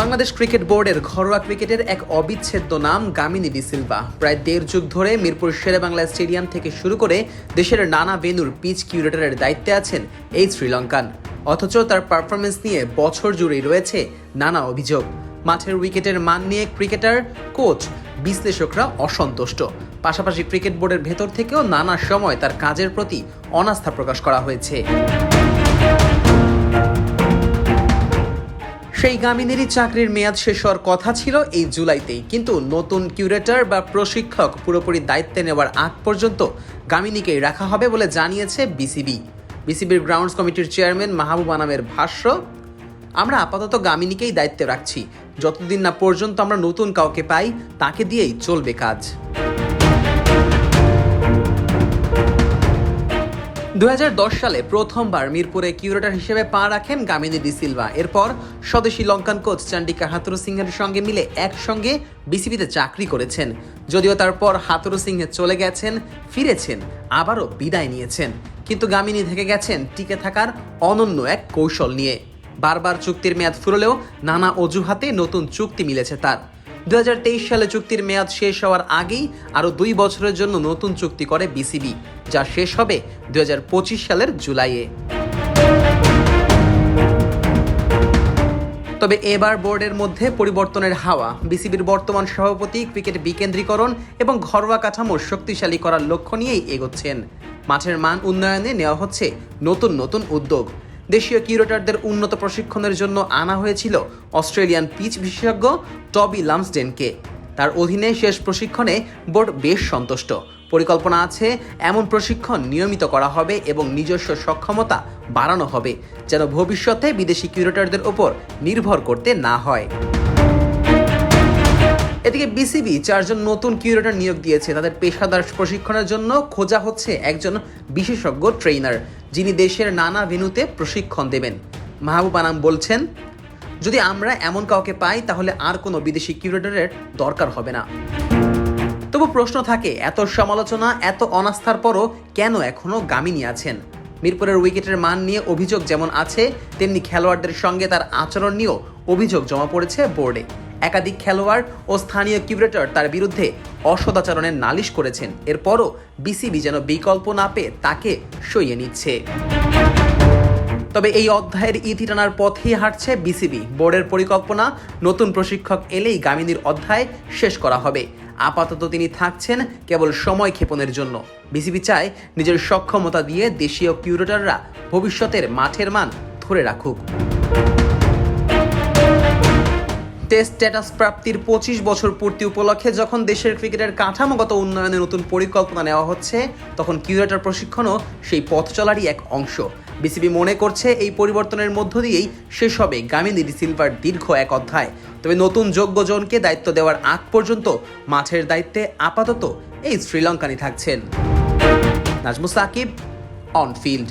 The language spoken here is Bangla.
বাংলাদেশ ক্রিকেট বোর্ডের ঘরোয়া ক্রিকেটের এক অবিচ্ছেদ্য নাম গামিনী ডি সিলভা। প্রায় দেড় যুগ ধরে মিরপুর শেরে বাংলা স্টেডিয়াম থেকে শুরু করে দেশের নানা ভেন্যুর পিচ কিউরেটরের দায়িত্বে আছেন এই শ্রীলঙ্কান। অথচ তার পারফরমেন্স নিয়ে বছর জুড়েই রয়েছে নানা অভিযোগ। মাঠের উইকেটের মান নিয়ে ক্রিকেটার, কোচ, বিশ্লেষকরা অসন্তুষ্ট। পাশাপাশি ক্রিকেট বোর্ডের ভেতর থেকেও নানা সময় তার কাজের প্রতি অনাস্থা প্রকাশ করা হয়েছে। সেই গামিনেরই চাকরির মেয়াদ শেষ হওয়ার কথা ছিল এই জুলাইতেই। কিন্তু নতুন কিউরেটর বা প্রশিক্ষক পুরোপুরি দায়িত্বে নেওয়ার আগ পর্যন্ত গামিনীকেই রাখা হবে বলে জানিয়েছে বিসিবি। বিসিবির গ্রাউন্ডস কমিটির চেয়ারম্যান মাহবুব আনামের ভাষ্য, আমরা আপাতত গামিনীকেই দায়িত্বে রাখছি। যতদিন না পর্যন্ত আমরা নতুন কাউকে পাই, তাকে দিয়েই চলবে কাজ। দুই হাজার দশ সালে প্রথমবার মিরপুরে কিউরেটর হিসেবে পা রাখেন গামিনী ডি সিলভা। এরপর স্বদেশী লঙ্কান কোচ চান্ডিকা হাতুরু সিংহের সঙ্গে মিলে একসঙ্গে বিসিবিতে চাকরি করেছেন। যদিও তারপর হাতুরু সিংহে চলে গেছেন, ফিরেছেন, আবারও বিদায় নিয়েছেন। কিন্তু গামিনী থেকে গেছেন টিকে থাকার অনন্য এক কৌশল নিয়ে। বারবার চুক্তির মেয়াদ ফুরলেও নানা অজুহাতে নতুন চুক্তি মিলেছে তার। দুই হাজার তেইশ সালে চুক্তির মেয়াদ শেষ হওয়ার আগেই আরও দুই বছরের জন্য নতুন চুক্তি করে বিসিবি। যা শেষ হবে দুই হাজার পঁচিশ সালের জুলাইয়ে। তবে এবার বোর্ডের মধ্যে পরিবর্তনের হাওয়া, বিসিবির বর্তমান সভাপতি, ক্রিকেট বিকেন্দ্রীকরণ এবং ঘরোয়া কাঠামো শক্তিশালী করার লক্ষ্য নিয়েই এগোচ্ছেন। মাঠের মান উন্নয়নে নেওয়া হচ্ছে নতুন নতুন উদ্যোগ। দেশীয় কিউরেটরদের উন্নত প্রশিক্ষণের জন্য আনা হয়েছিল অস্ট্রেলিয়ান পিচ বিশেষজ্ঞ টবি লামসডেনকে। তার অধীনে শেষ প্রশিক্ষণে বোর্ড বেশ সন্তুষ্ট। পরিকল্পনা আছে, এমন প্রশিক্ষণ নিয়মিত করা হবে এবং নিজস্ব সক্ষমতা বাড়ানো হবে, যেন ভবিষ্যতে বিদেশি কিউরেটরদের ওপর নির্ভর করতে না হয়। এদিকে বিসিবি চারজন নতুন কিউরেটর নিয়োগ দিয়েছে। তাদের পেশাদার প্রশিক্ষণের জন্য খোঁজা হচ্ছে একজন বিশেষজ্ঞ ট্রেইনার, যিনি দেশের নানা ভেন্যুতে প্রশিক্ষণ দেবেন। মাহবুব আনাম বলছেন, যদি আমরা এমন কাউকে পাই, তাহলে আর কোনো বিদেশি কিউরেটরের দরকার হবে না। তবু প্রশ্ন থাকে, এত সমালোচনা, এত অনাস্থার পরও কেন এখনও গামিনী আছেন? মিরপুরের উইকেটের মান নিয়ে অভিযোগ যেমন আছে, তেমনি খেলোয়াড়দের সঙ্গে তার আচরণ নিয়েও অভিযোগ জমা পড়েছে বোর্ডে। একাধিক খেলোয়াড় ও স্থানীয় কিউরেটর তার বিরুদ্ধে অসদাচরণের নালিশ করেছেন। এরপরও বিসিবি যেন বিকল্প না পেয়ে তাকে সইয়ে নিচ্ছে। তবে এই অধ্যায়ের ইতি টানার পথেই হাঁটছে বিসিবি। বোর্ডের পরিকল্পনা, নতুন প্রশিক্ষক এলেই গামিনীর অধ্যায় শেষ করা হবে। আপাতত তিনি থাকছেন কেবল সময় ক্ষেপণের জন্য। বিসিবি চায় নিজের সক্ষমতা দিয়ে দেশীয় কিউরেটররা ভবিষ্যতের মাঠের মান ধরে রাখুক। টেস্ট স্ট্যাটাস প্রাপ্তির পঁচিশ বছর পূর্তি উপলক্ষে যখন দেশের ক্রিকেটের কাঠামোগত উন্নয়নের নতুন পরিকল্পনা নেওয়া হচ্ছে, তখন কিউরেটর প্রশিক্ষণও সেই পথ চলারই এক অংশ। বিসিবি মনে করছে এই পরিবর্তনের মধ্য দিয়েই শেষ হবে গামিনী সিলভার দীর্ঘ এক অধ্যায়। তবে নতুন যোগ্যজনকে দায়িত্ব দেওয়ার আগ পর্যন্ত মাঠের দায়িত্বে আপাতত এই শ্রীলঙ্কানই থাকছেন। নাজমু সাকিব অন ফিল্ড